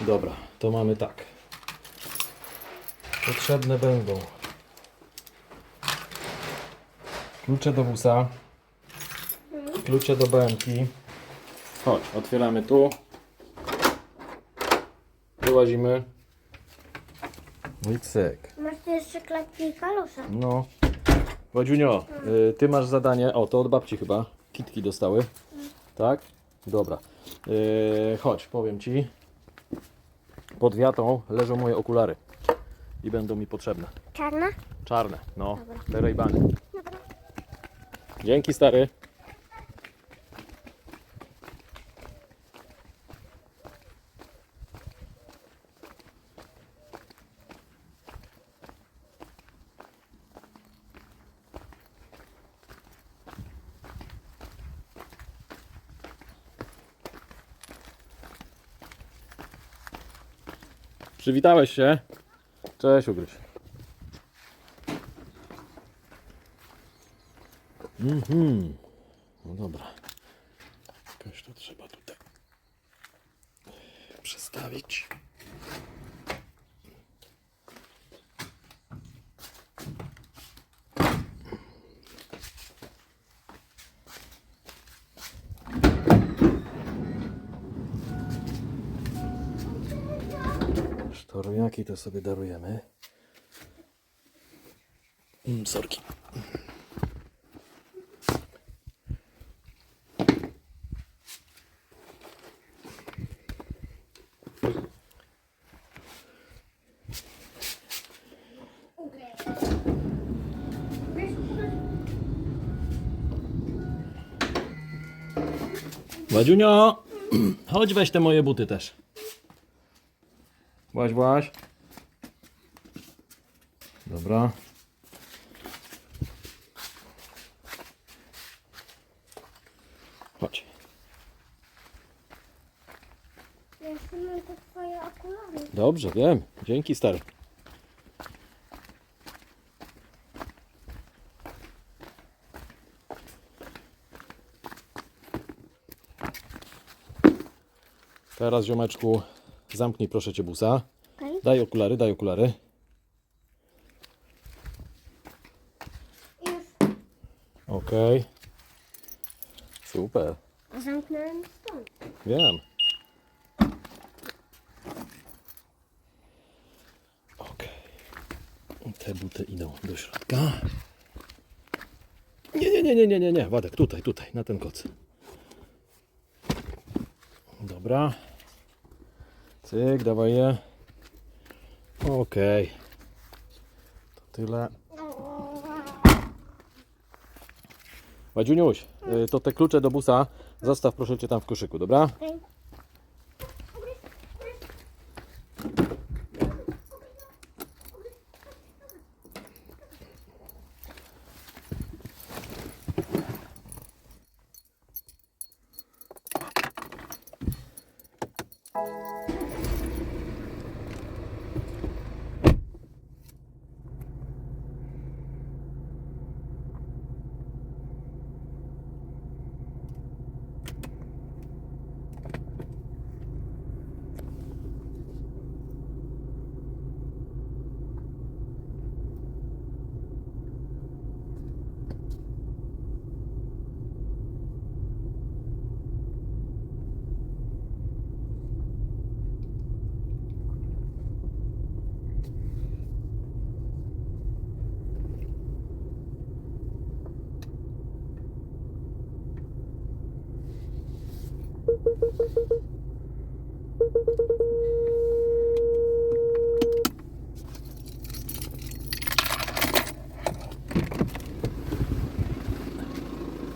Dobra, to mamy tak. Potrzebne będą klucze do busa, klucze do BMK. Chodź, otwieramy tu. Wyłazimy. No i cyk. Masz tu jeszcze klatki i kalusze. No. Wadziunio, y, ty masz zadanie. O, to od babci chyba. Kitki dostały. Tak? Dobra. Y, chodź, powiem ci. Pod wiatą leżą moje okulary. I będą mi potrzebne. Czarna? Czarne, no. Dobra. Te. Dobra. Dzięki stary. Przywitałeś się? Cześć, Ugryź. Mhm. No dobra. Jakoś to trzeba tutaj przestawić. Sztorujaki to sobie darujemy. Mm, sorki. Wadziunio, chodź weź te moje buty też. Właź, właź. Dobra. Chodź. Jeszcze mam te twoje okulary. Dobrze, wiem. Dzięki stary. Teraz ziomeczku zamknij proszę cię busa. Okej. Daj okulary, daj okulary. Już Okej. Super. zamknąłem stąd. Wiem. Okej. Te buty idą do środka. Nie, nie, nie, nie, nie, nie, nie. Wadek, tutaj, tutaj, na ten koc. Dobra. Cyk, dawaj je. Okej. To tyle. Wadziuniuś, y, to te klucze do busa zostaw proszę Cię tam w koszyku, dobra? Okej.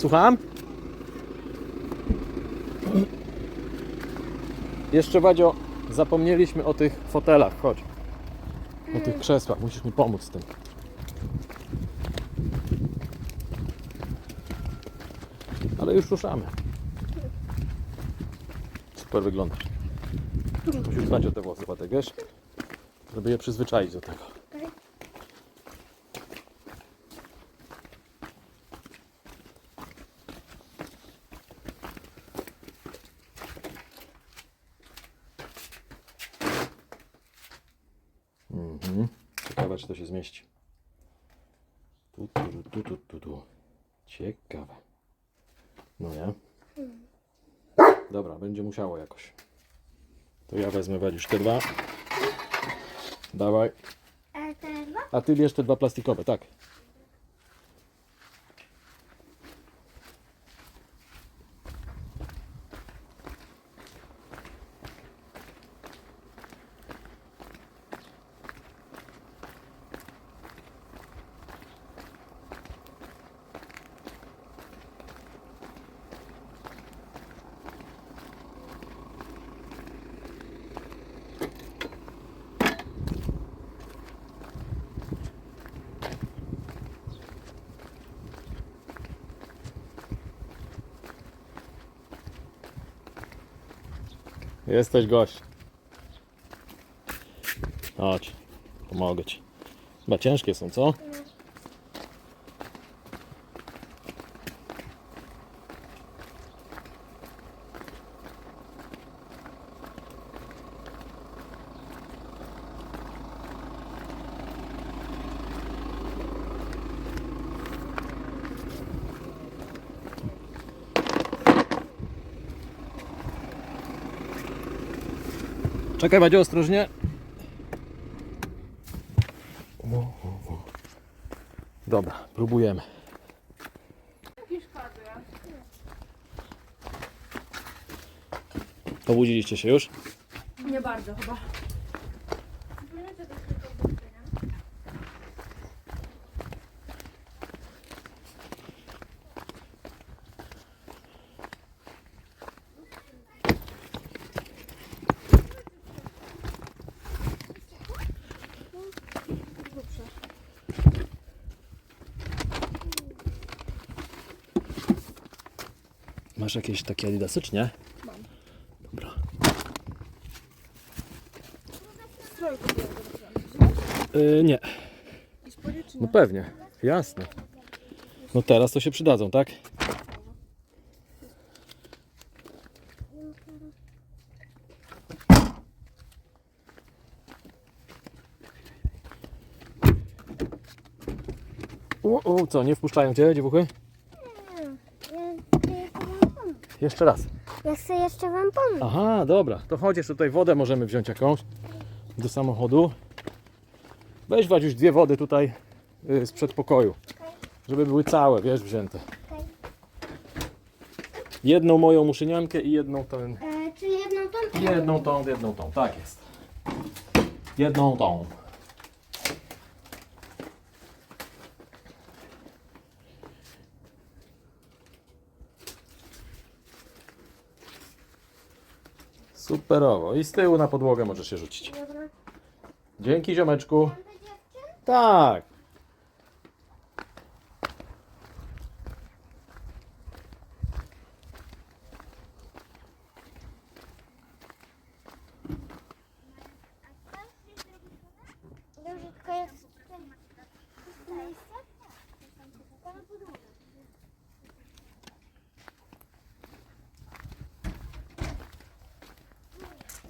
Słucham? Jeszcze Wadzio, zapomnieliśmy o tych fotelach, chodź. O tych krzesłach, musisz mi pomóc z tym. Ale już ruszamy super wygląda. Musisz znać o te włosy, Patek, wiesz? Żeby je przyzwyczaić do tego. Mhm. Ciekawe, czy to się zmieści. Tu, tu, tu, tu, tu, tu. Ciekawe. No ja. Dobra, będzie musiało jakoś. To ja wezmę Weliusz te dwa. Dawaj. E? A ty bierz te dwa plastikowe, tak. Jesteś gość. Chodź, pomogę ci. Chyba ciężkie są, co? Czekaj, Badziu, ostrożnie. Dobra, próbujemy. Obudziliście się już? Nie bardzo chyba. Masz jakieś takie adidasy, czy nie? Mam. Dobra. Yy, nie, no nie? pewnie, jasne. No teraz to się przydadzą, tak? O, o, co, nie wpuszczają cię, dziewuchy? Ja, ja, wam pomóc. Jeszcze raz. ja chcę jeszcze wam pomóc. Aha, dobra, to chodź jeszcze tutaj wodę możemy wziąć jakąś do samochodu. Weź Wadziuś dwie wody tutaj y, z przedpokoju, żeby były całe, wiesz, wzięte. Okej. Jedną moją muszyniankę i jedną ten, E, czy jedną tą? jedną tą, jedną tą, tak jest. Jedną tą. Superowo. I z tyłu na podłogę możesz się rzucić. Dobra. Dzięki ziomeczku. Te dziewczyn? Tak. Dobrze, tylko jest... jest miejsce? Tam podłogę.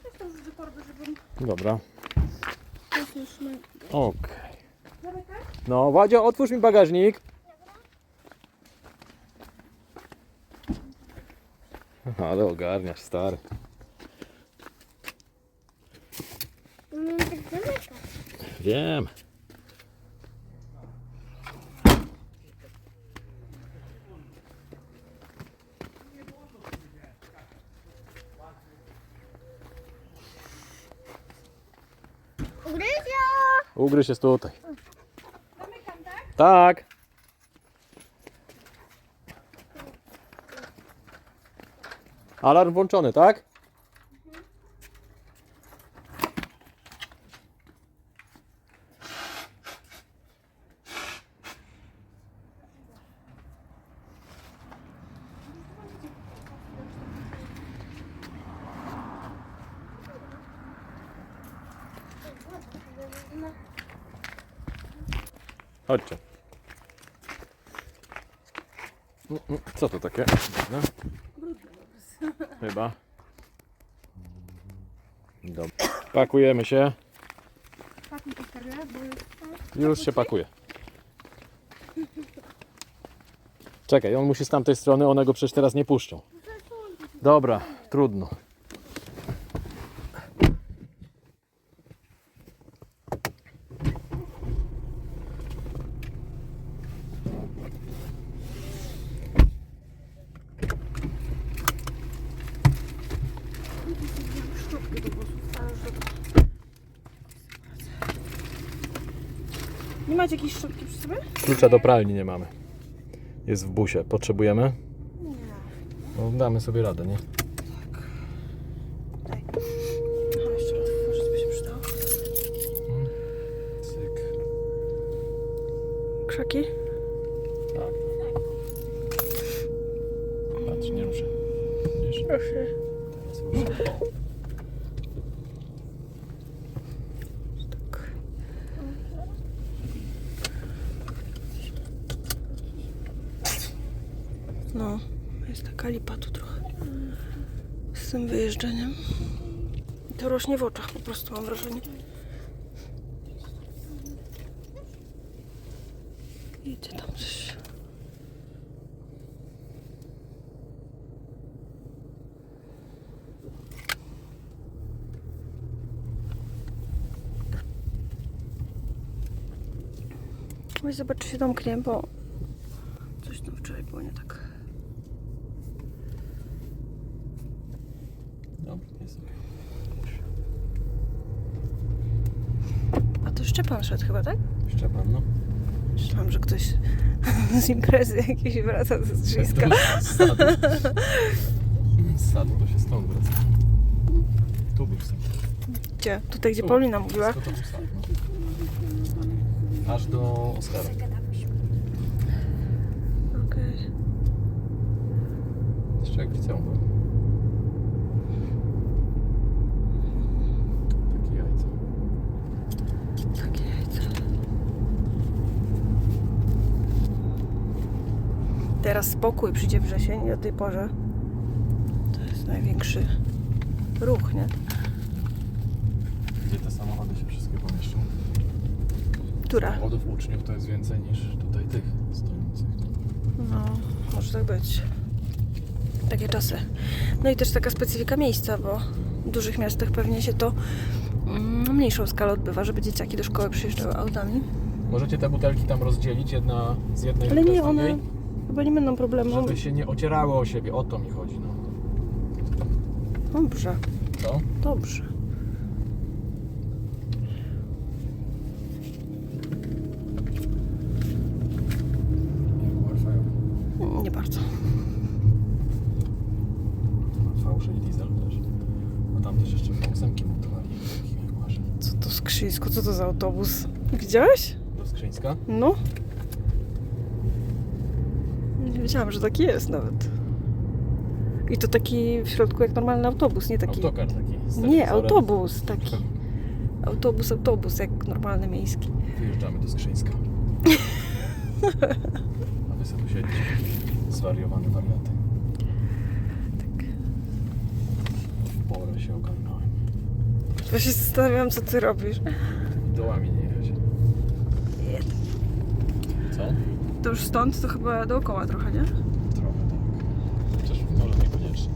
Też tam rzucę torby, żebym... Dobra. Okej. No, Wadzio, otwórz mi bagażnik. Ale ogarniasz, stary. Umiem tak zamykać. Wiem. Ugryź jest tutaj. Zamykam, tak? Tak. Alarm włączony, tak? Chodźcie. Mm, mm, Co to takie? No. Chyba. Dobra. Pakujemy się. Już się pakuje. Czekaj, on musi z tamtej strony, one go przecież teraz nie puszczą. Dobra, trudno. Nie macie jakiejś szczotki przy sobie? Klucza do pralni nie mamy. Jest w busie. Potrzebujemy? Nie. No, damy sobie radę, nie? Daj. Aha, jeszcze raz, może by się przydało. Cyk. Krzaki? Tak. Patrz, nie ruszę. Widzisz? Proszę. Teraz ruszę. Tak. No, jest taka lipa tu trochę. Z tym wyjeżdżaniem. To rośnie w oczach po prostu, mam wrażenie. Idzie tam coś. Oj, zobacz, czy się domknie, bo coś tam wczoraj było nie tak. Dobra, jest okej. A to Szczepan szedł chyba, tak? Szczepan, no. Myślałam, że ktoś z imprezy jakiejś wraca ze strzyska. Z sadu. Z sadu to się stąd wraca. Tu był sam. Gdzie? Tutaj, gdzie Tu. Paulina mówiła. To, to był sad, no. Aż do Oskara. Okej. Jeszcze jak w liceum byłem. Takie jajca. Takie jajce. Teraz spokój, przyjdzie wrzesień i o tej porze to jest największy ruch, nie? Gdzie te samochody się wszystkie pomieszczą? Która? Samochodów uczniów to jest więcej niż tutaj tych stojących. No, może tak być. Takie czasy. No i też taka specyfika miejsca, bo w dużych miastach pewnie się to mm, mniejszą skalę odbywa, żeby dzieciaki do szkoły przyjeżdżały autami. Możecie te butelki tam rozdzielić, jedna z jednej Ale nie, one chyba nie będą problemu. Żeby się nie ocierały o siebie, o to mi chodzi, no. Dobrze, Co? dobrze. Mm, Nie bardzo. V6 diesel też. A tam też jeszcze V8 montowali. Co to skrzyńsko? Co to za autobus? Widziałeś? Do Skrzyńska? No. Nie wiedziałam, że taki jest nawet. I to taki w środku jak normalny autobus, nie taki. Autokar taki. z Nie, telewizorem. autobus taki. Autobus, autobus, jak normalny miejski. Wyjeżdżamy do Skrzyńska. A wy sobie siedzicie. Zwariowane wariaty. Tak. W porę się ogarnąłem. Właśnie się zastanawiałam, co ty robisz. Dołami nie jechać. Co? To już stąd, to chyba dookoła trochę, nie? Trochę tak. Chociaż może niekoniecznie.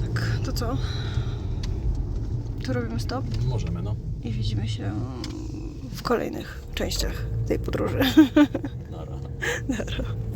Tak, to co? Tu robimy stop Możemy, no. i widzimy się w kolejnych częściach tej podróży. Nara. Dobra.